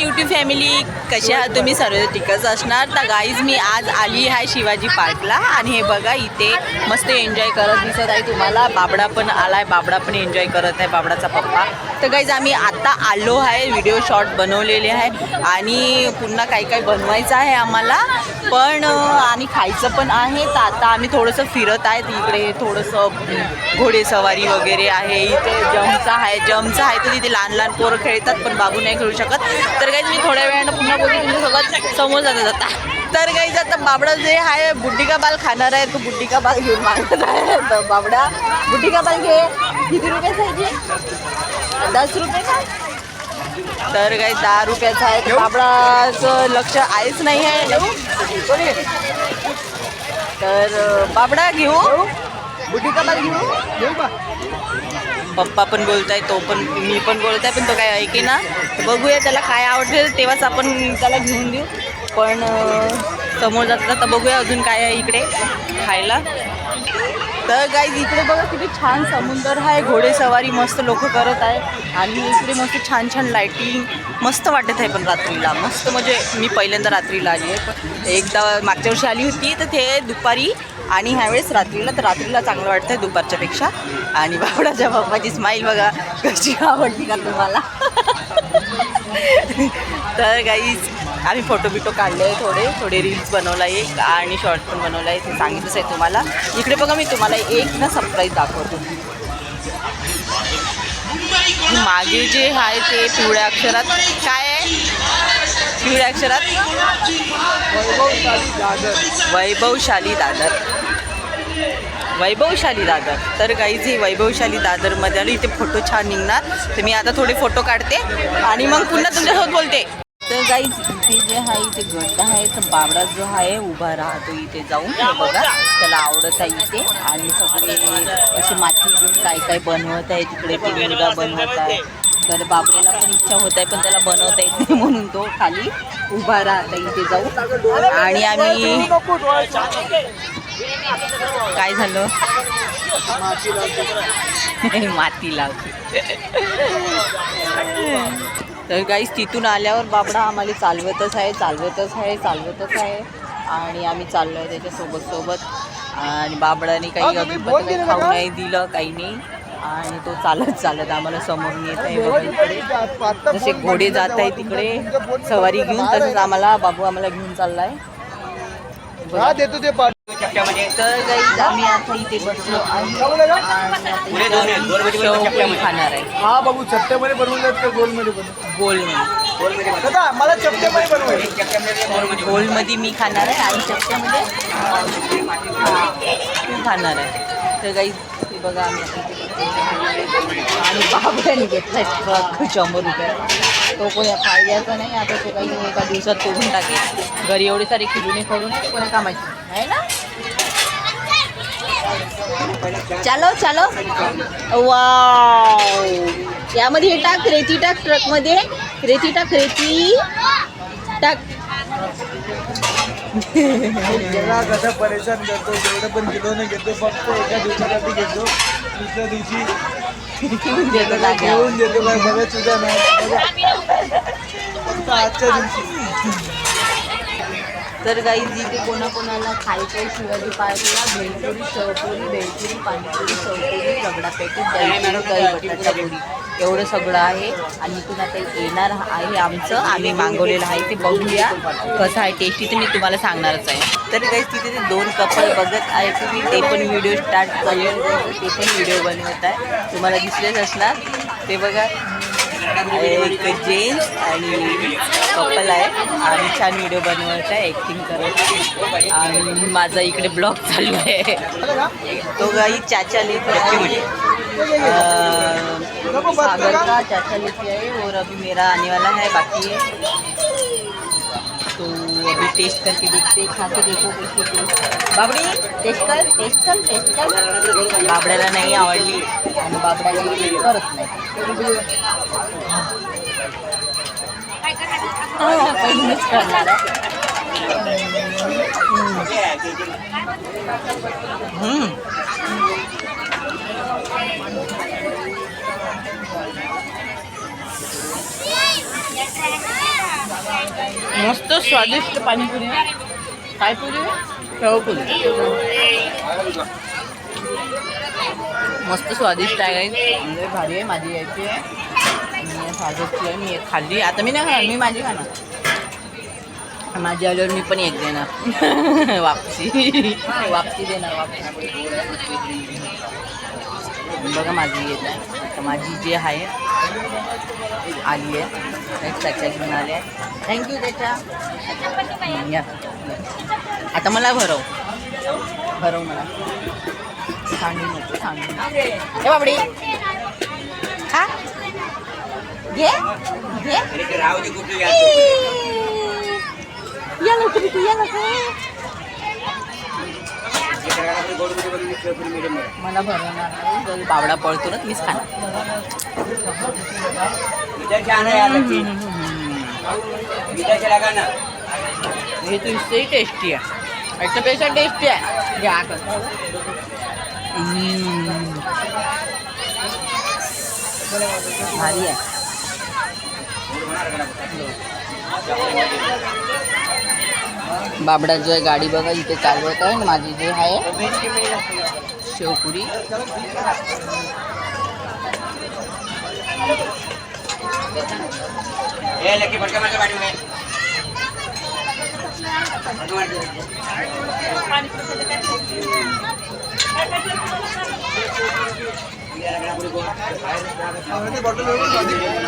YouTube family कशी आहात तुम्ही सर्व टिकच असणार? तर गाईज मी आज आली आहे शिवाजी पार्कला आणि हे बघा इथे मस्त एन्जॉय करत दिसत आहे तुम्हाला. बाबडा पण आलाय बाबडा पण एन्जॉय करत आहे बाबडाचा पप्पा. तर गाईज आम्ही आत्ता आलो आहे व्हिडिओ शॉर्ट बनवलेले आहे. आणि पुन्हा काही काही बनवायचं आहे आम्हाला? पण आणि खायचं पण आहे. तर आता आम्ही थोडंसं फिरत आहेत. इकडे थोडंसं घोडेसवारी वगैरे आहे. इथे जमचा आहे जमचा आहे तर तिथे लहान लहान पोरं खेळतात पण बाबू नाही खेळू शकत. तर काही मी थोड्या वेळानं पुन्हा बोलू तुमच्यासोबत. समोर जाता आता तर काही आता बाबडा जे आहे बुड्डिका बाल खाणार आहे तो बुड्डिका बाल घेऊन मागत आहे. तर बाबडा बुड्डिका बाल घे. किती रुपये दस रुपये का? तर काही दहा रुपयाचा आहे बाबडाचं लक्ष आहेच नाही आहे. तर बाबडा घेऊ. बुटिका बाल घेऊ. पप्पा पण बोलताय तो पण मी पण बोलताय पण तो काय ऐके ना. बघूया त्याला काय आवडते तेव्हाच आपण त्याला घेऊन देऊ. पण समोर जाता तर बघूया अजून काय आहे इकडे खायला. तर गाईज इकडे बघा किती छान समुंदर आहे. घोडेसवारी मस्त लोक करत आहे. आणि इकडे मस्त छान छान लाईटिंग मस्त वाटत आहे पण रात्रीला. मस्त म्हणजे मी पहिल्यांदा रात्रीला आली आहे. एकदा मागच्या वर्षी आली होती तर ते दुपारी आणि ह्यावेळेस रात्रीला तर रात्रीला चांगलं वाटतं आहे दुपारच्यापेक्षा. आणि बावडाच्या बाप्पाची स्माईल बघा कशी आवडली का तुम्हाला? तर गाईज आम्ही फोटो बिटो काढले आहे थोडे थोडे रील्स बनवला एक आणि शॉर्ट पण बनवला आहे ते सांगितलंच आहे तुम्हाला. इकडे बघा मी तुम्हाला एक ना सरप्राईज दाखवतो मागे जे आहे ते पिवळ्या अक्षरात काय आहे? पिवळ्या अक्षरात? वैभवशाली दादर. वैभवशाली दादर. वैभवशाली दादर. तर काहीच हे वैभवशाली दादरमध्ये आलो. इथे फोटो छान निघणार. तर मी आता थोडे फोटो काढते. आणि मग पुन्हा तुमच्यासोबत बोलते. तर गाई इथे जे आहे इथे गट आहे. तर बाबडा जो आहे उभा राहतो इथे जाऊन. बघा. त्याला आवडत आहे इथे. आणि सगळे असे माती घेऊन काय काय बनवत आहे. तिकडे ते मुलगा बनवत आहे. तर बाबड्याला पण इच्छा होत आहे पण त्याला बनवता येत नाही म्हणून तो खाली उभा राहत आहे इथे जाऊन. आणि आम्ही काय झालं? माती लावते. तर काहीच तिथून आल्यावर बाबडा आम्हाला चालवतच आहे चालवतच आहे चालवतच आहे. आणि आम्ही चाललो आहे त्याच्यासोबत सोबत. आणि बाबडाने काही अजिबात काही खाऊ नाही दिलं काही नाही. आणि तो चालत चालत आम्हाला समोरून येत आहे जसे घोडे जात आहे तिकडे सवारी घेऊन तसंच आम्हाला बाबू आम्हाला घेऊन चालला आहे हा तर काही आम्ही आता इथे बसलो आणि शेवपुरी खाणार आहे. हा बाबू चपट्यामध्ये बनवून जात का गोलमध्ये गोलमध्ये. दादा मला चपट्यामध्ये बनवायचं. गोलमध्ये. मी खाणार आहे आणि चपट्यामध्ये तू खाणार आहे. तर काही बघा आम्ही आणि बाबड्याने घेतलाय ट्रक शंभर रुपये तो कोणी फायद्याचा नाही आता तो काही एका दिवसात तोडून टाकेल. घरी एवढे सारे खिजुने करून कोणी कामाची. आहे ना? चालो चालो. वाव. यामध्ये हे टाक रेती टाक ट्रकमध्ये रेती टाक रेती. टाक. जरा कसं परेशान करतो जेवढं पण किलोने घेतो फक्त एका दिवसासाठी घेतो दुसऱ्या दिवशी. घेऊन देतो काय नाही. फक्त आजच्या दिवशी तर काही जिथे कोणाकोणाला खायचं आहे शिवाजी पार्कला भेलपुरी शेवपुरी भेलपुरी पाणीपुरी शेवपुरी रगडापेटी दही बटाटा एवढं सगळं आहे. आणि इथून आता येणार आहे आमचं. आम्ही मागवलेलं आहे ते बघूया कसं आहे टेस्टी ते मी तुम्हाला सांगणारच आहे. तर काही तिथे ते दोन कपल बघत आहे तुम्ही. ते पण व्हिडिओ स्टार्ट करून ते पण व्हिडिओ बनवत आहे. तुम्हाला दिसलेच असणार. ते बघा. एक जेंट्स आणि कपल आहे. आणि छान व्हिडिओ बनवत आहे ॲक्टिंग करत आणि माझा इकडे ब्लॉग चालू आहे. तो गाई चाचा लेते सागर का चाचा लेते आहे. और अभी मेरा आने वाला है बाकी है. तो अभी टेस्ट करके देखते खा के देखो कैसे टेस्ट बाबडी टेस्ट कर टेस्ट कर टेस्ट कर. बाबड्याला नाही आवडली. आणि बाबड्याला करत नाही. पहिलीच करणार. मस्त स्वादिष्ट पाणीपुरी. काय पुरी आहे? शेवपुरी मस्त स्वादिष्ट आहे भारी आहे माझी यायची आहे मी साजरची आहे मी एक खाल्ली. आता मी नाही खाणार मी माझी खाणार. माझी आल्यावर मी पण एक देणार. वापसी. वापसी देणार वापसी. बघा माझी येत आहे. तर माझी जी आहे आली आहे. त्याच्या घेऊन आले आहे. थँक्यू त्याच्या. या. आता मला भरव. भरव मला. सांगू नको सांगू हे बाबडी. हा? घे घे या लवकर इथे, या लवकर. मला भरवणार नाही जर बावडा पळतो ना मीच खाणार. हे तो टेस्टी आहे. याच्यापेक्षा टेस्टी आहे. घ्या भारी आहे. बाबडा जो आहे गाडी बघा इथे चालवत आहे. आणि माझी जी आहे शेवपुरी.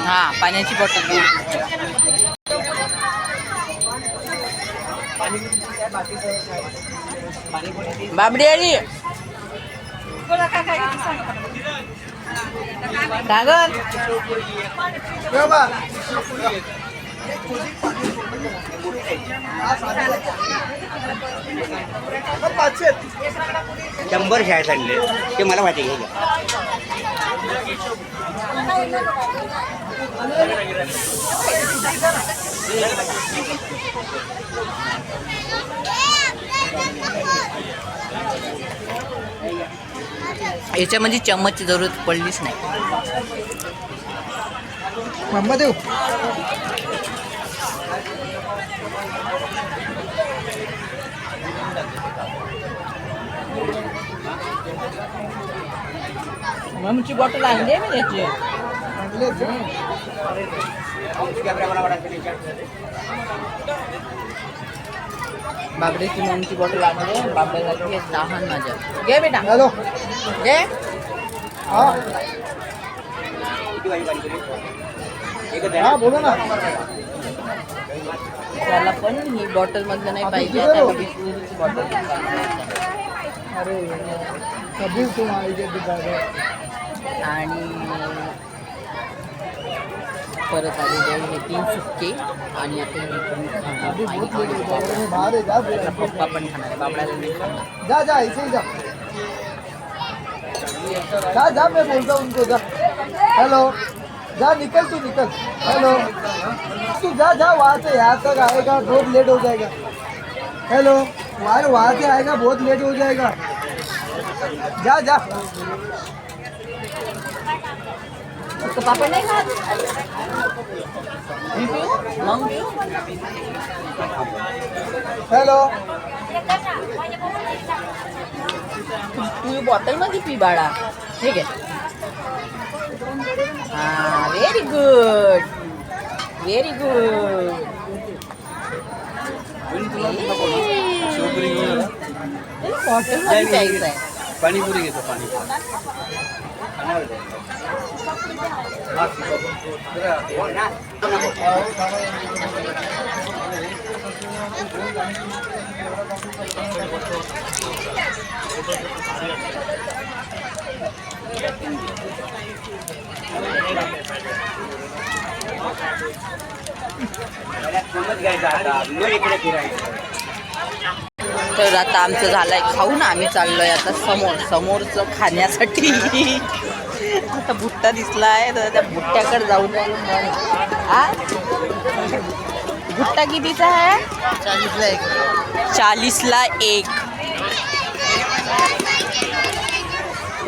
हा पाण्याची बॉटल बाबडी आली. कागद हा. शंभर शाळेत आणले. ते मला माहिती घ्यायला याच्यामध्ये चम्मचची जरूरत पडलीच नाही. देऊ. मम्मीची बॉटल आणली आहे मी त्याची आणलेच आहे. बाबड्याची मम्मीची बॉटल आणली आहे बाबड्याला घे लहान माझ्या घे बेटा हॅलो घे हा हा बोला ना त्याला पण ही बॉटल मधलं नाही पाहिजे. त्याला बॉटल आणि परत आलेले हे तीन सुक्के. आणि आता हे पण खाणार आई पप्पा पण खाणार आहे. बाबड्याला नाही खाणार जा जा ऐसे ही जा. जा जा मैं बोलता हूँ उनको जा. हेलो जा निकल तू निकल। हेलो। तू जा जा वहाँ से यहाँ तक आएगा बहुत लेट हो जाएगा। हेलो। वहाँ वहाँ से आएगा बहुत लेट हो जाएगा। जा जा। तो पापड नाही हेलो। तू बॉटलमध्ये पी बाळा ठीक आहे हा व्हेरी गुड व्हेरी गुड बॉटलमध्ये प्यायचं आहे पाणीपुरी तर आता आमचं झालंय खाऊन आम्ही चाललोय आता समोर. समोरचं खाण्यासाठी. आता भुट्टा दिसलाय तर त्या भुट्ट्याकडे जाऊन जाऊन भुट्टा कितीचा आहे? चालीसला एक चाळीसला एक.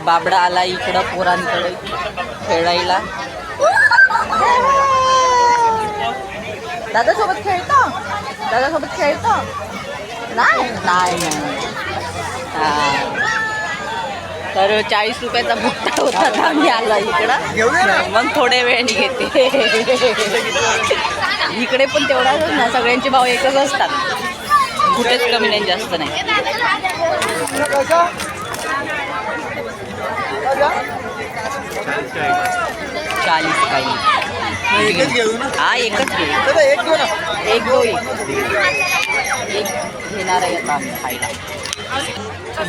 बाबडा आला इकडं पोरांकडे खेळायला. दादासोबत खेळतो? दादासोबत खेळतो? नाही? नाही नाही. हा. तर चाळीस रुपयाचा भुट्टा होता तर आम्ही आला इकडं. मग थोड्या वेळाने घेते. इकडे पण तेवढाच ना सगळ्यांचे भाव एकच असतात. कुठेच कमी नाही जास्त नाही. चाळीस काही. हा एकच घेऊ एक घेऊ एक. एक घेणार आहे आता आम्ही खायला.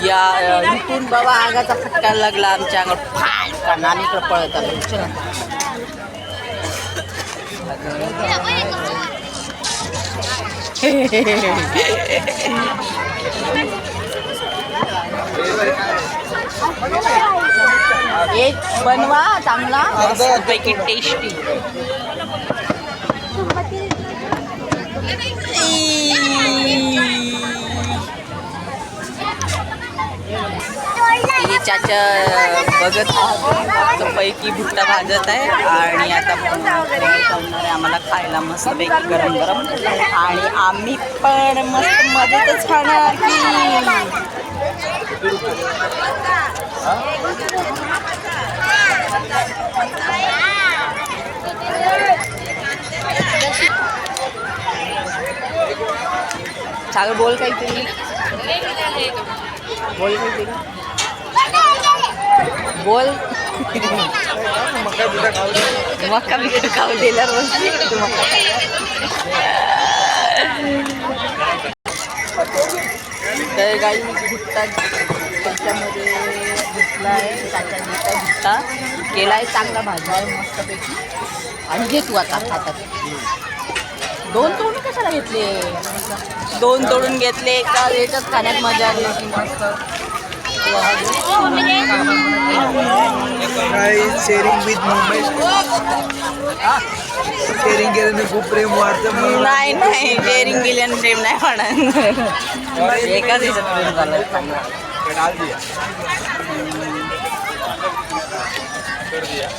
या इथून बाबा आगाचा फटका लागला आमच्या अंगावर. आम्ही इकडं पळत आलो. चला. एक बनवा चांगला. पैकी टेस्टी ती चाचा बघत आहात. पैकी भुट्टा भाजत आहे आणि आता आहे आम्हाला खायला मस्त पैकी गरम गरम. आणि आम्ही पण मस्त मजेतच खाणार की. सागर बोल काहीतरी. बोल काहीतरी. बोल. मका बिका खाऊ दे. मक्का बिक्का खाऊ दिला रोज. तू मक्का तर गाई भुट्टा त्याच्यामध्ये घेतला आहे त्याच्या घेतला भुट्टा. केला आहे चांगला भाजा आहे मस्तपैकी. आणि घे तू आता हातात दोन तोडून कशाला घेतले? दोन तोडून घेतले का एकच खाण्यात मजा आली होती मस्त. काय शेअरिंग विथ मुंबई शेअरिंग केल्याने खूप प्रेम वाढतं म्हणून. नाही नाही. डेअरिंग बिलियन प्रेम नाही म्हणत एकाच दिवसात प्रेम झालं.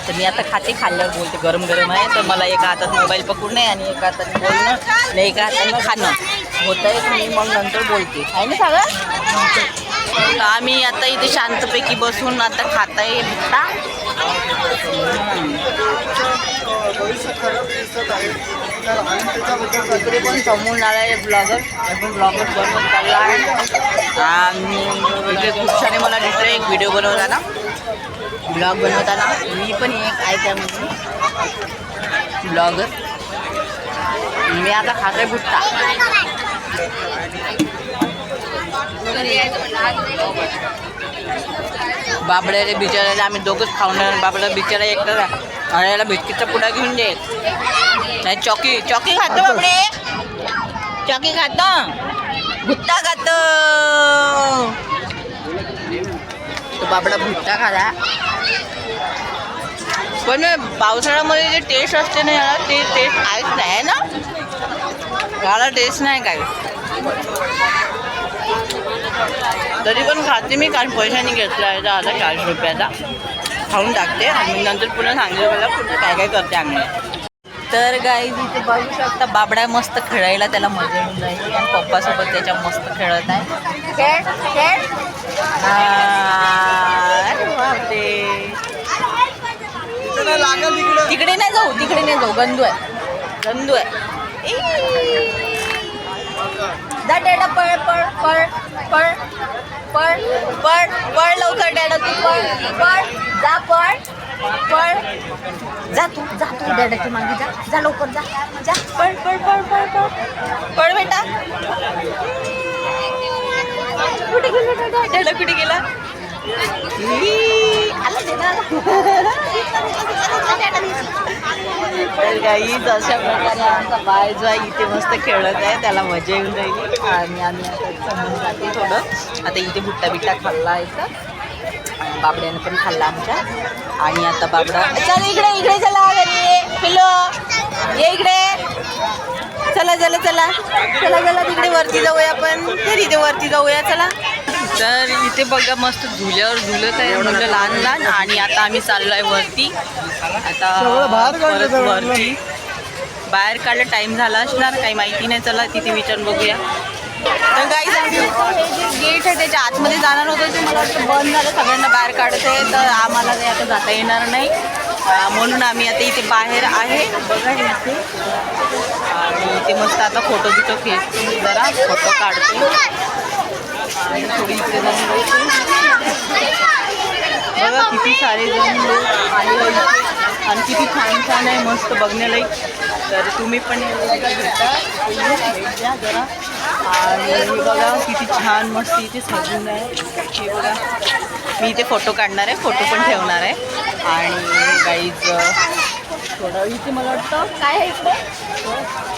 तर मी आता खाते खाल्ल्यावर बोलते गरम गरम आहे तर मला एका हातात मोबाईल पकडणे आणि एका हातात बोलणं आणि एका हातानं खाणं. होत आहे मी मग नंतर बोलते. आहे ना सगळं तर आम्ही आता इथे शांतपैकी बसून आता खात आहे भुट्टा इकडे पण समोर आला ब्लॉगर. आपण ब्लॉगर बनवून चालला आहे. आणि इथे खूप छान मला दिसलं एक व्हिडिओ बनवताना. ब्लॉग बनवताना. मी पण एक आहे त्यामध्ये. ब्लॉगर. मी आता खाते भुट्टा. बाबड्याले बिचारायला आम्ही दोघंच खाऊन राहणार बाबड्याला बिचारा एकटा आणि याला बिस्किटचा पुडा घेऊन दे. नाही चॉकी चॉकी खातो बाबडे. चॉकी खातो. भुत्ता खातो. तो बाबडा भुट्टा खाला. पण पावसाळ्यामध्ये जे टेस्ट असते ना याला ते टेस्ट आहेच नाही ना? याला टेस्ट नाही काय तरी पण खाते मी कारण पैशाने घेतला आहे आता चाळीस रुपयाचा खाऊन टाकते. आणि नंतर पुन्हा सांगते मला पुढे काय काय करते आम्ही. तर गाई इथे बघू शकता बाबड्या मस्त खेळायला त्याला मजा येऊन जाईल. आणि पप्पासोबत त्याच्या मस्त खेळत आहे. खेळ खेळ. तिकडं. नाही जाऊ तिकडे नाही जाऊ. गंदू आहे. गंदू आहे. जा डॅडा पळ पळ पळ पळ पळ पळ पळ लवकर डॅडा तू पळ पळ जा पळ पळ. जा तू जा तू डॅडाच्या मागे जा. जा लवकर जा जा. पळ पळ पळ पळ पळ. पळ बेटा. कुठे गेला डॅडा कुठे गेला? तर गाईच अशा प्रकारे आमचा बाय जो आहे इथे मस्त खेळत आहे. त्याला मजा येऊन राहिली. आणि आम्ही आता जाते थोडं आता इथे भुट्टा बिट्टा खाल्ला आहे तर. बाबड्यानं पण खाल्ला आमच्या. आणि आता बाबडा चल इकडे इकडे चला पिलो ये इकडे. चला चला चला. चला चला तिकडे वरती जाऊया आपण. तर इथे वरती जाऊया चला. तर इथे बघा मस्त झुल्यावर झुलत आहे मुलं लहान लहान आणि आता आम्ही चाललो आहे वरती. आता बाहेर काढलं परत सगळं. वरती. बाहेर काढलं टाइम झाला असणार काही माहिती नाही. चला तिथे विचारून बघूया. तर हे जे गेट आहे त्याच्या आतमध्ये जाणार होतो. ते मला वाटतं बंद झालं. सगळ्यांना बाहेर काढते तर आम्हाला काही आता जाता येणार नाही. म्हणून आम्ही आता इथे बाहेर आहे. बघा इथे. आणि इथे मस्त आता फोटो बिटो खेचते जरा. फोटो काढते आणि थोडी इथे जाऊन बघते. बघा किती सारे जण लोक आले आणि किती छान छान आहे मस्त बघण्यालायक. तर तुम्ही पण एकदा भेटा. भेट द्या जरा. आणि हे बघा किती छान मस्त इथे सजून आहे. हे बघा. मी इथे फोटो काढणार आहे फोटो पण ठेवणार आहे. आणि गाईज थोडं इथे मला वाटतं काय आहे इकडे?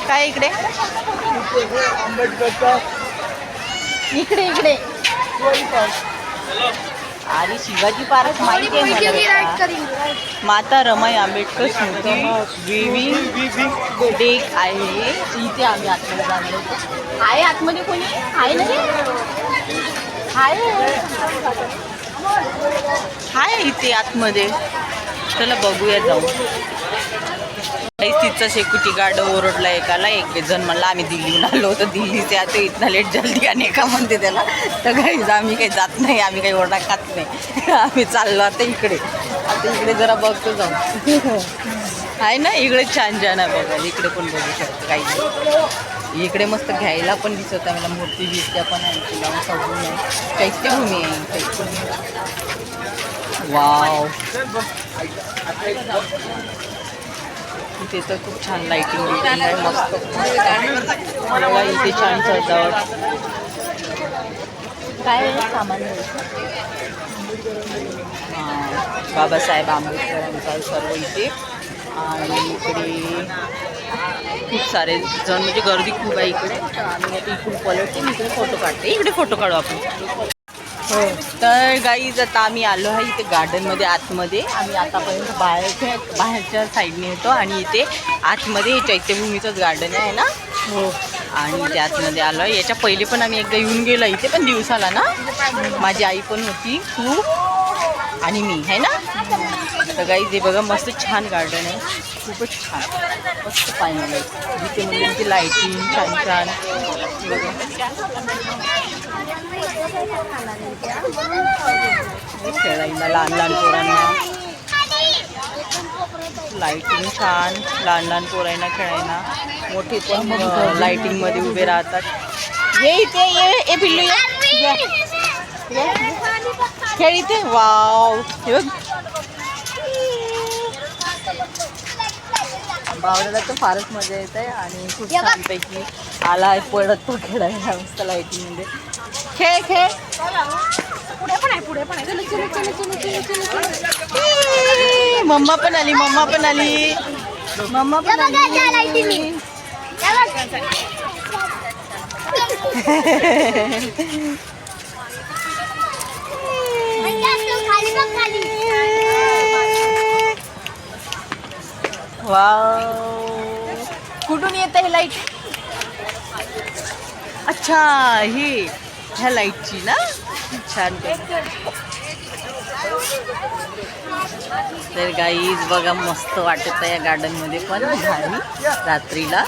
काय इकडे? आंबेडकरचा इकडे इकडे. अरे शिवाजी पार्क माहिती आहे. माता रमाई आंबेडकर स्मृती डेक आहे. इथे आम्ही आतमध्ये जाणार होतो आहे आतमध्ये कोणी? आहे ना आहे इथे आतमध्ये. चला बघूया जाऊ. काही तिचा शेकुटी गार्ड ओरडला एकाला. एक जण म्हणला आम्ही दिल्लीहून आलो होतो दिल्लीचे आता इथं लेट जल्दी आणि एका म्हणते त्याला तर काही आम्ही काही जात नाही आम्ही काही ओरडा खात नाही. आम्ही चाललो आता इकडे. आता इकडे जरा बघतो जाऊ. आहे ना इकडे छान छान आहे बघा. इकडे पण बघू शकतो काही इकडे मस्त घ्यायला पण दिसत आहे. मला मूर्ती दिसत्या पण आहे. तिला सगळं चैत्यभूमी आहे. चैत्यभूमी वाव. इथे तर खूप छान लाइटिंग बिटिंग आहे मस्त. मला इथे छान सजावट. काय सामान? बाबासाहेब आंबेडकरांचा सर्व इथे. आणि इकडे खूप सारे जण म्हणजे गर्दी खूप आहे इकडे. आणि आम्ही आता इकडून पलटते मी इकडे फोटो काढते. इकडे फोटो काढू आपण. हो. तर गाईज आता आम्ही आलो आहे इथे गार्डनमध्ये आतमध्ये. आम्ही आतापर्यंत बाहेरच्या बाहेरच्या साईडने येतो आणि इथे आतमध्ये चैत्यभूमीचंच गार्डन आहे ना? हो. आणि ते आतमध्ये आलो आहे. याच्या पहिले पण आम्ही एकदा येऊन गेलो इथे पण दिवसाला ना? माझी आई पण होती तू आणि मी आहे ना? तर गाईज हे बघा मस्त छान गार्डन आहे. खूपच छान. मस्त पाहिजे जिथे म्हणजे इथे लाईटिंग छान छान हे बघा. खेळायला लहान लहान पोरांना. लाईटिंग छान लहान लहान पोरांना खेळायला. मोठे पण लाईटिंगमध्ये उभे राहतात. ये इथे ये ए पिल्लू ये. खेळ इथे. वाव हे बघ. बावड्याला तर फारच मजा येत आहे आणि खूप छानपैकी आला पडत तो खेळायला मस्त लाईटिंगमध्ये. खेळ खेळ. मम्मा पण आली मम्मा पण आली. मम्मा पण आली. वाव. कुठून येत आहे लाइट अच्छा ही ह्या लाईटची ना? छान तर गाईज बघा, मस्त वाटत या गार्डन पण भारी रात्रीला.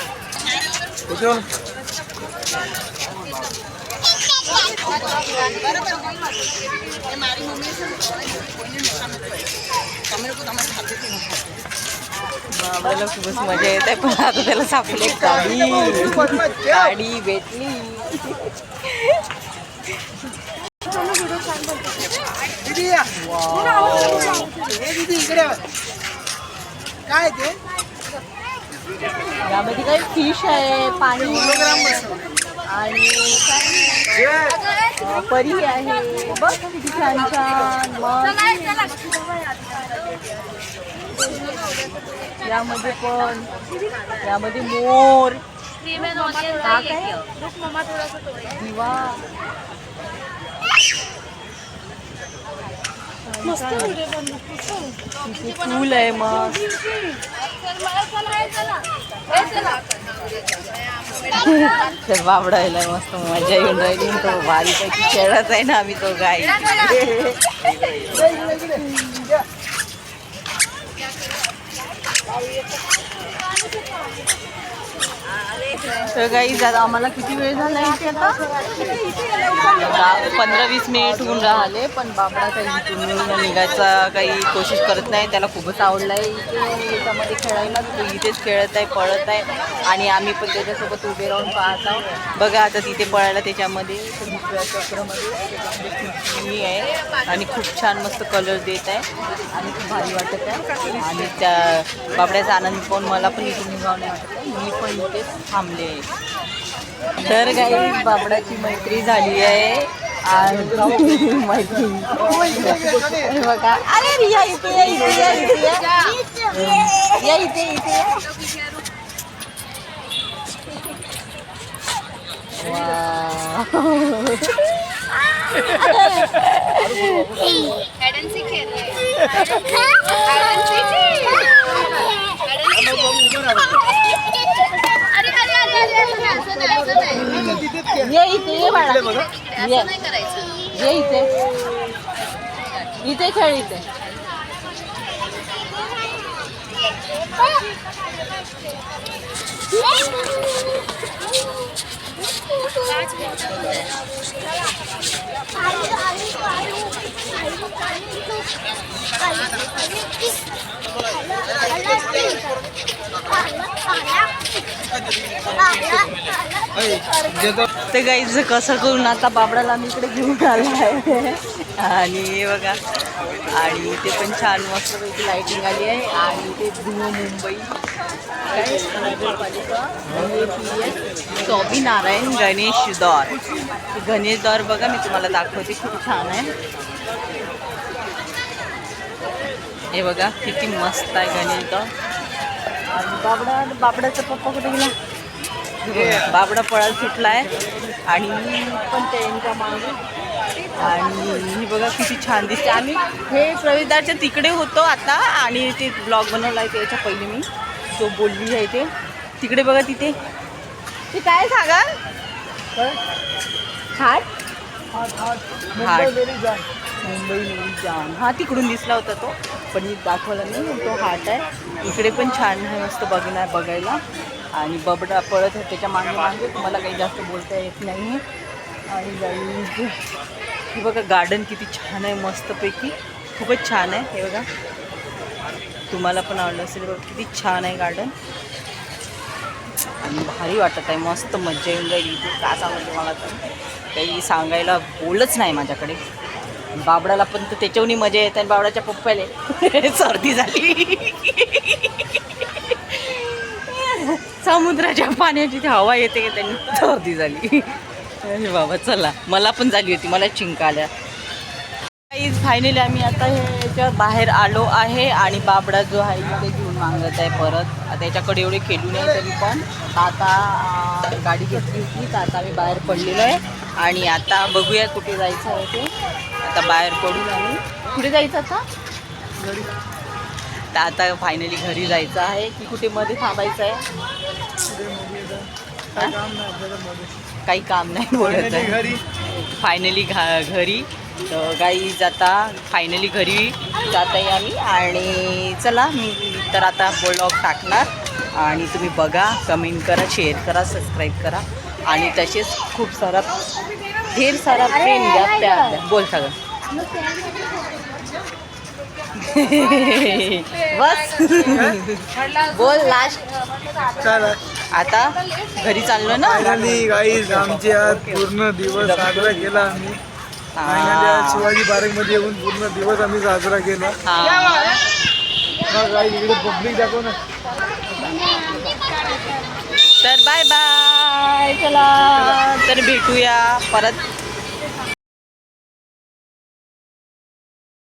बाबाला खूपच मजा येत. आहे पण आता त्याला सापडली गाडी. गाडी भेटली. काय ते? यामध्ये काही फिश आहे पाणी आणि परी आहे. बघ. किती छान छान मग यामध्ये पण यामध्ये मोर. दिवा. फूल आहे मग तर बाबडायला मस्त मजा येऊन राहिली. तो भारीपैकी खेळत आहे ना आम्ही तो गाय Abi yeter. तर काही दादा आम्हाला किती वेळ झाला इथे आता? पंधरा वीस मिनिट होऊन राहिले पण बाबडा काही इथून निघायचा काही कोशिश करत नाही. त्याला खूपच आवडलं आहे इथे याच्यामध्ये खेळायला. तो इथेच खेळत आहे पळत आहे. आणि आम्ही पण त्याच्यासोबत उभे राहून पाहत आहोत. बघा आता तिथे पळायला त्याच्यामध्ये मी दुसऱ्या चक्रामध्ये. आहे. आणि खूप छान मस्त कलर देत आहे. आणि खूप भारी वाटत आहे. आणि त्या बाबड्याचा आनंद पाहून मला पण इथून निघावं नाही वाटत आहे मी पण इथेच थांबले. तर काही बाबडाची मैत्री झाली आहे. आणि मैत्री बघा. अरे रिया इथे या इथे या इथे या. या इथे इथे या. ये इथे ये बाळा. ये. इथे. इथे खेळ इथे. ते गाईज कसं करून आता बाबडाला मी इकडे घेऊन आला आहे. आणि बघा. आणि ते पण छान मस्तपैकी लाईटिंग आली आहे. आणि ते धुव मुंबई. काय नगरपालिका स्वामीनारायण गणेश दौर. गणेश दौर बघा मी तुम्हाला दाखवते खूप छान आहे. हे बघा किती मस्त आहे गणेश दौर. बाबडा बाबड्याचा पप्पा कुठे गेला? बाबडा पळाला सुटला आहे आणि पण त्यांच्या मागे. आणि ही बघा किती छान दिसते. आम्ही हे प्रवेशदारच्या तिकडे होतो आता. आणि ते ब्लॉग बनवला आहे त्याच्या पहिले मी. तो बोलली आहे ते. तिकडे बघा तिथे. ते काय सांगा? हाट? मुंबई मुंबई मेरी जान हा तिकडून दिसला होता तो पण मी दाखवला नाही तो हाट आहे. इकडे पण छान आहे मस्त बघणार बघायला. आणि बबडा पळत आहे त्याच्यामागे मागे तुम्हाला काही जास्त बोलता येत नाही आणि जाईल हे बघा गार्डन किती छान आहे मस्तपैकी. खूपच छान आहे हे बघा. तुम्हाला पण आवडलं असेल बघा किती छान आहे गार्डन आणि भारी वाटत आहे मस्त मज्जा येऊन जाईल इथे. का सांगू तुम्हाला तर. काही सांगायला बोलच नाही माझ्याकडे. बाबडाला पण तर त्याच्याहूनही मजा येत आणि बाबडाच्या पप्पाले. सर्दी झाली. समुद्राच्या पाण्याची हवा येते का त्यांनी सर्दी झाली. अरे बाबा चला. मला पण झाली होती. मला चिंका आल्या. फायनली आम्ही आता हे याच्यावर बाहेर आलो आहे आणि बाबडा जो आहे इथे घेऊन मागत आहे परत. आता याच्याकडे एवढे खेळू नये तरी पण. आता गाडी घेतली होती. तर आता आम्ही बाहेर पडलेलो आहे. आणि आता बघूया कुठे जायचं आहे ते. आता बाहेर पडून आम्ही. कुठे जायचं आता? घरी. तर आता फायनली घरी जायचं आहे. की कुठे मध्ये थांबायचं आहे? काही काम नाही बोलत आहे फायनली घा घरी. तर काही जाता फायनली घरी जात आहे आम्ही. आणि चला मी तर आता ब्लॉग टाकणार. आणि तुम्ही बघा कमेंट करा शेअर करा सबस्क्राईब करा. आणि तसेच खूप सारा ढेर सारा प्रेम द्या त्या बोल सगळं बस. बोल लास्ट चला आता घरी चाललो ना? फायनली गाईज आमचे आज पूर्ण दिवस केला आम्ही. आज हा. शिवाजी पार्कमध्ये येऊन पूर्ण दिवस आम्ही साजरा केला. हा. इकडे पब्लिक दाखव ना. तर बाय बाय. चला तर भेटूया परत.